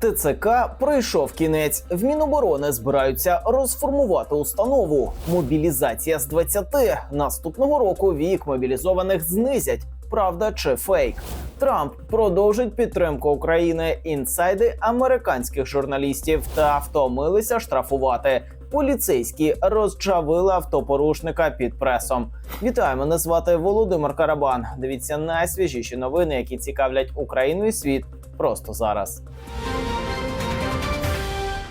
ТЦК пройшов кінець. В Міноборони збираються розформувати установу. Мобілізація з 20. Наступного року вік мобілізованих знизять. Правда чи фейк? Трамп продовжить підтримку України. Інсайди американських журналістів та втомилися штрафувати. Поліцейські розчавили автопорушника під пресом. Вітаю, мене звати Володимир Карабан. Дивіться найсвіжіші новини, які цікавлять Україну і світ просто зараз.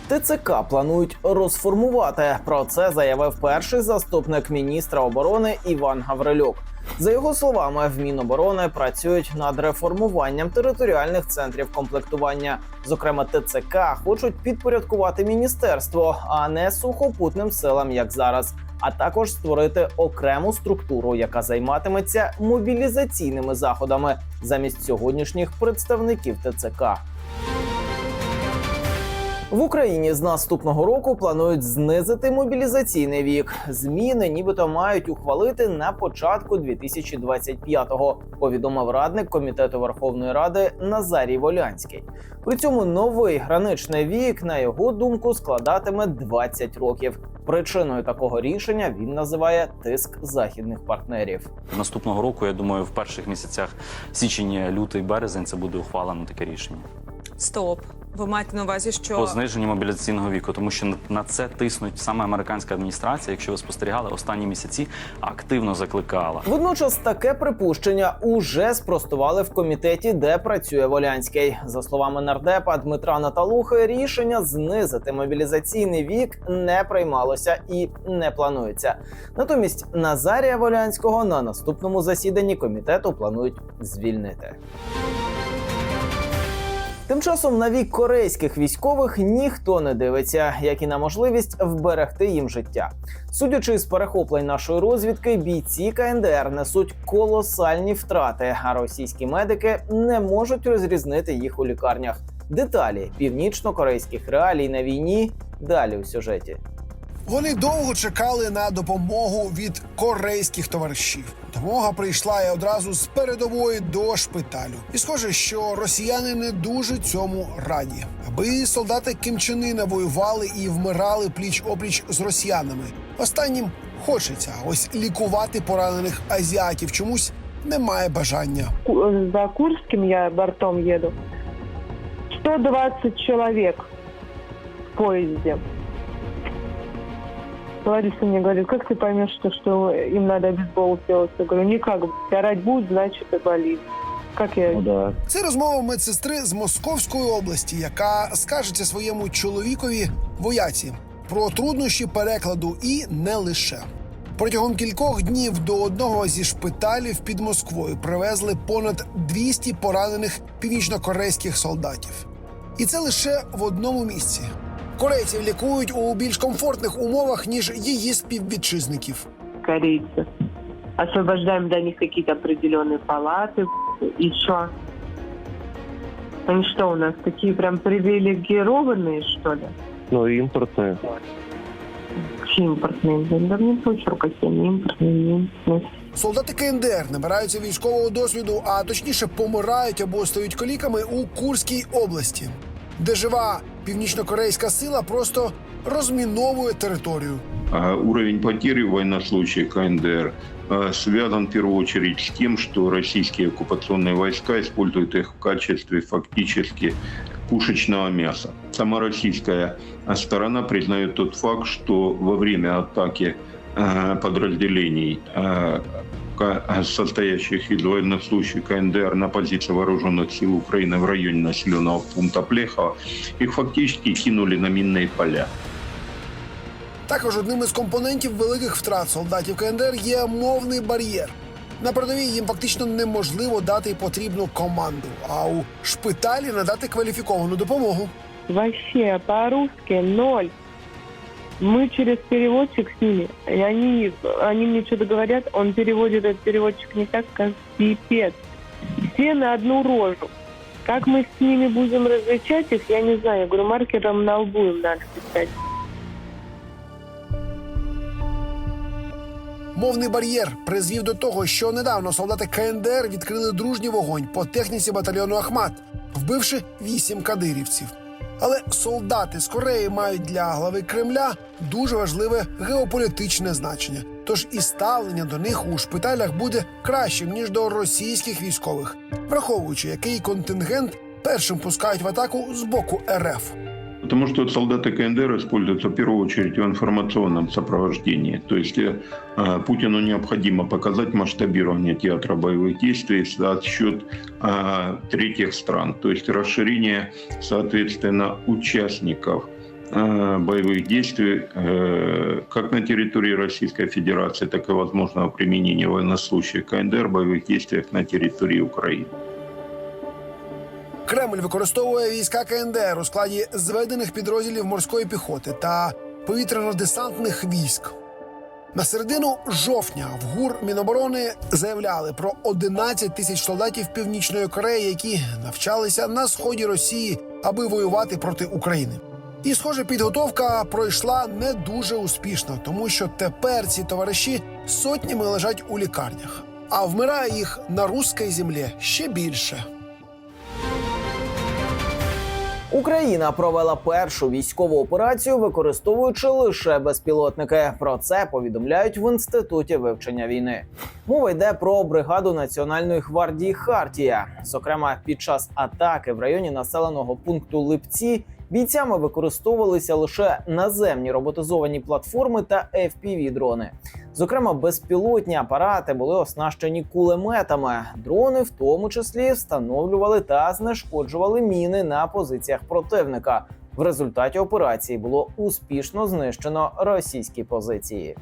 ТЦК планують розформувати. Про це заявив перший заступник міністра оборони Іван Гаврилюк. За його словами, в Міноборони працюють над реформуванням територіальних центрів комплектування. Зокрема, ТЦК хочуть підпорядкувати міністерство, а не сухопутним силам, як зараз. А також створити окрему структуру, яка займатиметься мобілізаційними заходами замість сьогоднішніх представників ТЦК. В Україні з наступного року планують знизити мобілізаційний вік. Зміни нібито мають ухвалити на початку 2025-го, повідомив радник комітету Верховної Ради Назарій Волянський. При цьому новий граничний вік, на його думку, складатиме 20 років. Причиною такого рішення він називає тиск західних партнерів. Наступного року, я думаю, в перших місяцях січень, лютий, березень це буде ухвалено таке рішення Стоп. Ви маєте на увазі, що по зниженню мобілізаційного віку, тому що на- це тиснуть саме американська адміністрація. Якщо ви спостерігали останні місяці, активно закликала. Водночас таке припущення уже спростували в комітеті, де працює Волянський. За словами нардепа Дмитра Наталухи, рішення знизити мобілізаційний вік не приймалося і не планується. Натомість Назарія Волянського на наступному засіданні комітету планують звільнити. Тим часом на вік корейських військових ніхто не дивиться, як і на можливість вберегти їм життя. Судячи з перехоплень нашої розвідки, бійці КНДР несуть колосальні втрати, а російські медики не можуть розрізнити їх у лікарнях. Деталі північно-корейських реалій на війні далі у сюжеті. Вони довго чекали на допомогу від корейських товаришів. Допомога прийшла і одразу з передової до шпиталю. І схоже, що росіяни не дуже цьому раді, аби солдати Ким Чен воювали і вмирали пліч опліч з росіянами. Останнім хочеться ось лікувати поранених азіатів. Чомусь немає бажання. За Курским я бортом еду. 120 человек в поезде. Лариса мне говорит, как ты поймешь, что, что им надо бейсбол делать? Я говорю, никак. Орать будет, значит и болит. Как я... Це розмова медсестри з Московської області, яка скажеться своєму чоловікові вояці про труднощі перекладу і не лише. Протягом кількох днів до одного зі шпиталів під Москвою привезли понад 200 поранених північнокорейських солдатів. І це лише в одному місці. Корейців лікують у більш комфортних умовах ніж її співвітчизників. корейцы. Освобождаем для них какие-то определенные палаты. И что? Они что у нас, такие прям привилегированные, что ли? Ну, импортные. Импортные. Да, да мне похер, какие они импортные, не импортные. Солдати КНДР набираються військового досвіду, а точніше помирають або стають коліками у Курській області, де жива північнокорейська сила просто розміновує територію. Уровень потерь в военнослужащих КНДР связан в первую очередь с тем, что российские оккупационные войска используют их в качестве фактически пушечного мяса. Сама российская сторона признает тот факт, что во время атаки подразделений, а, ка- состоящих из военнослужащих КНДР на позиции вооруженных сил Украины в районе населенного пункта Плехова, их фактически кинули на минные поля. Також одним із компонентів великих втрат солдатів КНДР є мовний бар'єр. На передовій їм фактично неможливо дати потрібну команду, а у шпиталі надати кваліфіковану допомогу. Вообще, по-русски ноль. Мы через переводчик с ними, и они, они мне что-то говорят, он переводит этот переводчик не так, как пипец. Все на одну рожу. Как мы с ними будем различать их, я не знаю. Я говорю, маркером на лбу им надо писать. Мовний бар'єр призвів до того, що недавно солдати КНДР відкрили дружній вогонь по техніці батальйону Ахмат, вбивши вісім кадирівців. Але солдати з Кореї мають для глави Кремля дуже важливе геополітичне значення. Тож і ставлення до них у шпиталях буде кращим ніж до російських військових, враховуючи, який контингент першим пускають в атаку з боку РФ. Потому что солдаты КНДР используются в первую очередь в информационном сопровождении. То есть э, Путину необходимо показать масштабирование театра боевых действий за счет э, третьих стран. То есть расширение, соответственно, участников э, боевых действий э, как на территории Российской Федерации, так и возможного применения военнослужащих КНДР боевых действиях на территории Украины. Кремль використовує війська КНДР у складі зведених підрозділів морської піхоти та повітряно-десантних військ. На середину жовтня в ГУР Міноборони заявляли про 11 тисяч солдатів Північної Кореї, які навчалися на сході Росії, аби воювати проти України. І, схоже, підготовка пройшла не дуже успішно, тому що тепер ці товариші сотнями лежать у лікарнях, а вмирає їх на руській землі ще більше. Україна провела першу військову операцію, використовуючи лише безпілотники. Про це повідомляють в інституті вивчення війни. Мова йде про бригаду Національної гвардії Хартія. Зокрема, під час атаки в районі населеного пункту Липці бійцями використовувалися лише наземні роботизовані платформи та fpv дрони. Зокрема, безпілотні апарати були оснащені кулеметами. Дрони, в тому числі, встановлювали та знешкоджували міни на позиціях противника. В результаті операції було успішно знищено російські позиції.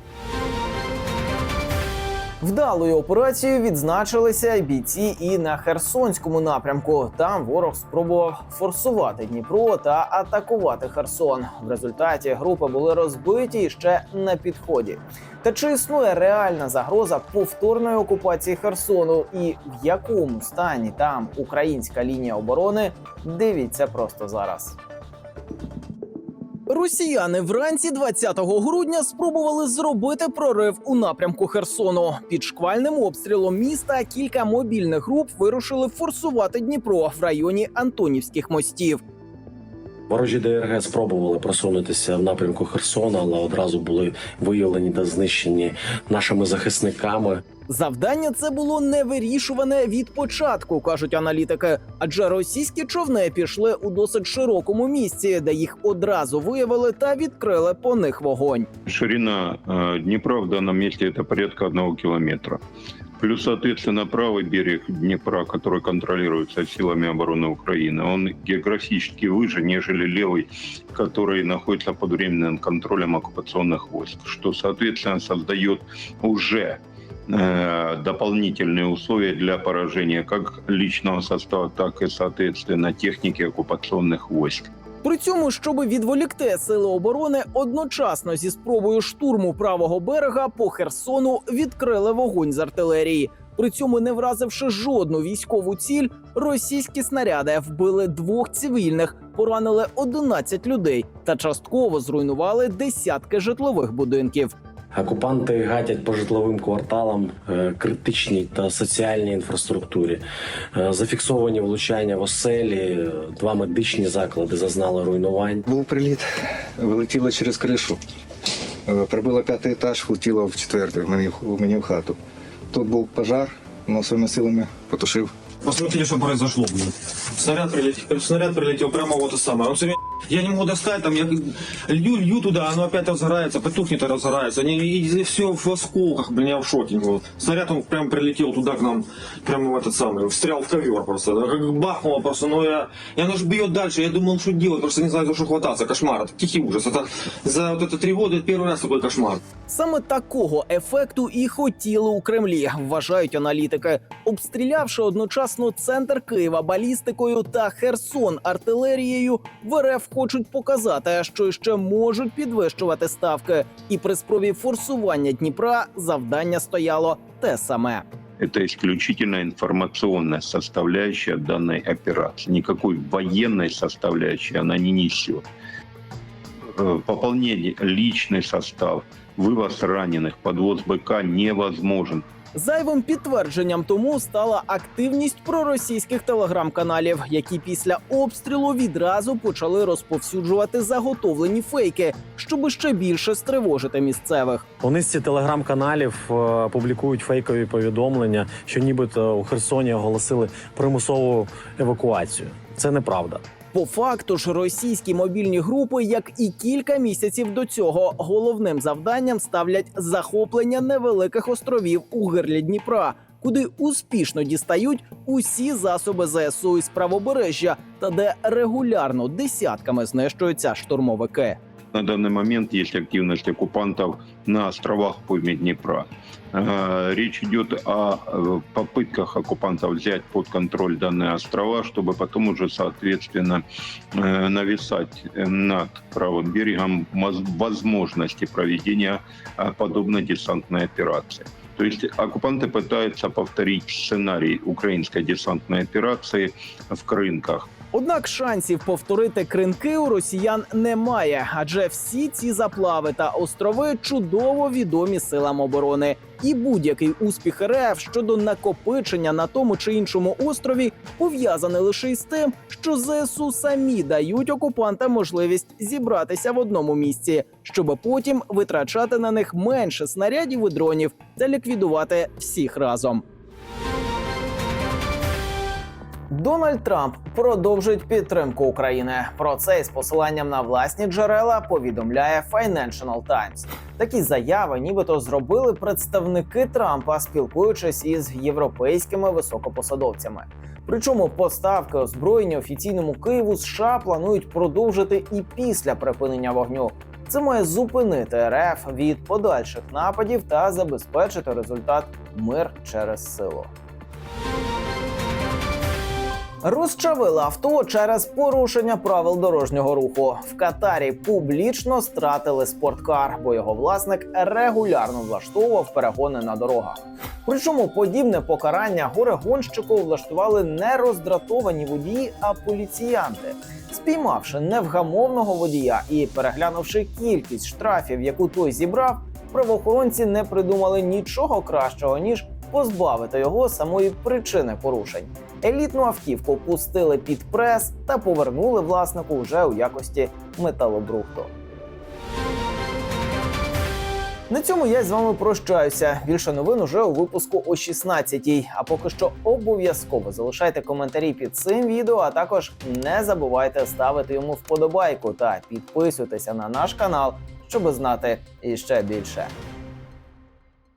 Вдалою операцією відзначилися бійці і на Херсонському напрямку. Там ворог спробував форсувати Дніпро та атакувати Херсон. В результаті групи були розбиті ще на підході. Та чи існує реальна загроза повторної окупації Херсону і в якому стані там українська лінія оборони? Дивіться просто зараз. Росіяни вранці 20 грудня спробували зробити прорив у напрямку Херсону. Під шквальним обстрілом міста кілька мобільних груп вирушили форсувати Дніпро в районі Антонівських мостів. Ворожі ДРГ спробували просунутися в напрямку Херсона, але одразу були виявлені та знищені нашими захисниками. Завдання це було невирішуване від початку, кажуть аналітики. Адже російські човни пішли у досить широкому місці, де їх одразу виявили та відкрили по них вогонь. Ширина э, Днепра в данном месте это порядка одного километра. Плюс, соответственно, правый берег Днепра, который контролируется силами обороны Украины, он географически выше, нежели левый, который находится под временным контролем оккупационных войск, что, соответственно, создает уже э, дополнительные условия для поражения как личного состава, так и, соответственно, техники оккупационных войск. При цьому, щоб відволікти сили оборони, одночасно зі спробою штурму правого берега по Херсону відкрили вогонь з артилерії. При цьому, не вразивши жодну військову ціль, російські снаряди вбили двох цивільних, поранили 11 людей та частково зруйнували десятки житлових будинків. Окупанти гатять по житловим кварталам, е, критичній та соціальній інфраструктурі. Е, Зафіксовані влучання в оселі, е, два медичні заклади зазнали руйнувань. Був приліт, вилетіло через кришу. Прибило п'ятий етаж, влетіло в четвертий, мені в хату. Тут був пожар, але своїми силами потушив. Посмотрите, что произошло, блин. Снаряд прилетел, снаряд прилетел прямо вот это самое. Он все время, я не могу достать, там я лью, лью туда, оно опять разгорается, потухнет и разгорается. Они, и все в осколках, блин, я в шоке. Вот. Снаряд он прям прилетел туда к нам, прямо в этот самый, встрял в ковер просто. да, Как бахнуло просто, но я, и оно же бьет дальше, я думал, что делать, просто не знаю, за что хвататься. Кошмар, это тихий ужас. Это за вот это три года это первый раз такой кошмар. Саме такого ефекту і хотіли у Кремлі, вважають аналітики, обстрілявши одночасно центр Києва балістикою та Херсон артилерією. В РФ хочуть показати, що ще можуть підвищувати ставки, і при спробі форсування Дніпра завдання стояло те саме. Это исключительно информационная составляющая данной операции. Никакой военной составляющей она не несет. Э, Пополнение личный состав, вывоз раненых, подвоз БК невозможен. Зайвим підтвердженням тому стала активність проросійських телеграм-каналів, які після обстрілу відразу почали розповсюджувати заготовлені фейки, щоби ще більше стривожити місцевих. У низці телеграм-каналів е, публікують фейкові повідомлення, що нібито у Херсоні оголосили примусову евакуацію. Це неправда. По факту ж російські мобільні групи, як і кілька місяців до цього, головним завданням ставлять захоплення невеликих островів у гирлі Дніпра, куди успішно дістають усі засоби ЗСУ із правобережжя, та де регулярно десятками знищуються штурмовики. На данный момент есть активность оккупантов на островах пойме Днепра. Э, Речь идет о э, попытках оккупантов взять под контроль данные острова, чтобы потом уже, соответственно, э, нависать над правым берегом моз- возможности проведения э, подобной десантной операции. То есть оккупанты пытаются повторить сценарий украинской десантной операции в Крынках. Однак шансів повторити кринки у росіян немає, адже всі ці заплави та острови чудово відомі силам оборони. І будь-який успіх РФ щодо накопичення на тому чи іншому острові пов'язаний лише із тим, що ЗСУ самі дають окупантам можливість зібратися в одному місці, щоб потім витрачати на них менше снарядів і дронів та ліквідувати всіх разом. Дональд Трамп продовжить підтримку України. Про це із посиланням на власні джерела повідомляє Financial Times. Такі заяви, нібито зробили представники Трампа, спілкуючись із європейськими високопосадовцями. Причому поставки озброєння офіційному Києву США планують продовжити і після припинення вогню. Це має зупинити РФ від подальших нападів та забезпечити результат мир через силу. Розчавили авто через порушення правил дорожнього руху. В Катарі публічно стратили спорткар, бо його власник регулярно влаштовував перегони на дорогах. Причому подібне покарання горе-гонщику влаштували не роздратовані водії, а поліціянти. Спіймавши невгамовного водія і переглянувши кількість штрафів, яку той зібрав, правоохоронці не придумали нічого кращого ніж позбавити його самої причини порушень. Елітну автівку пустили під прес та повернули власнику вже у якості металобрухту. На цьому я з вами прощаюся. Більше новин уже у випуску о 16-й. А поки що обов'язково залишайте коментарі під цим відео, а також не забувайте ставити йому вподобайку та підписуйтеся на наш канал, щоб знати іще більше.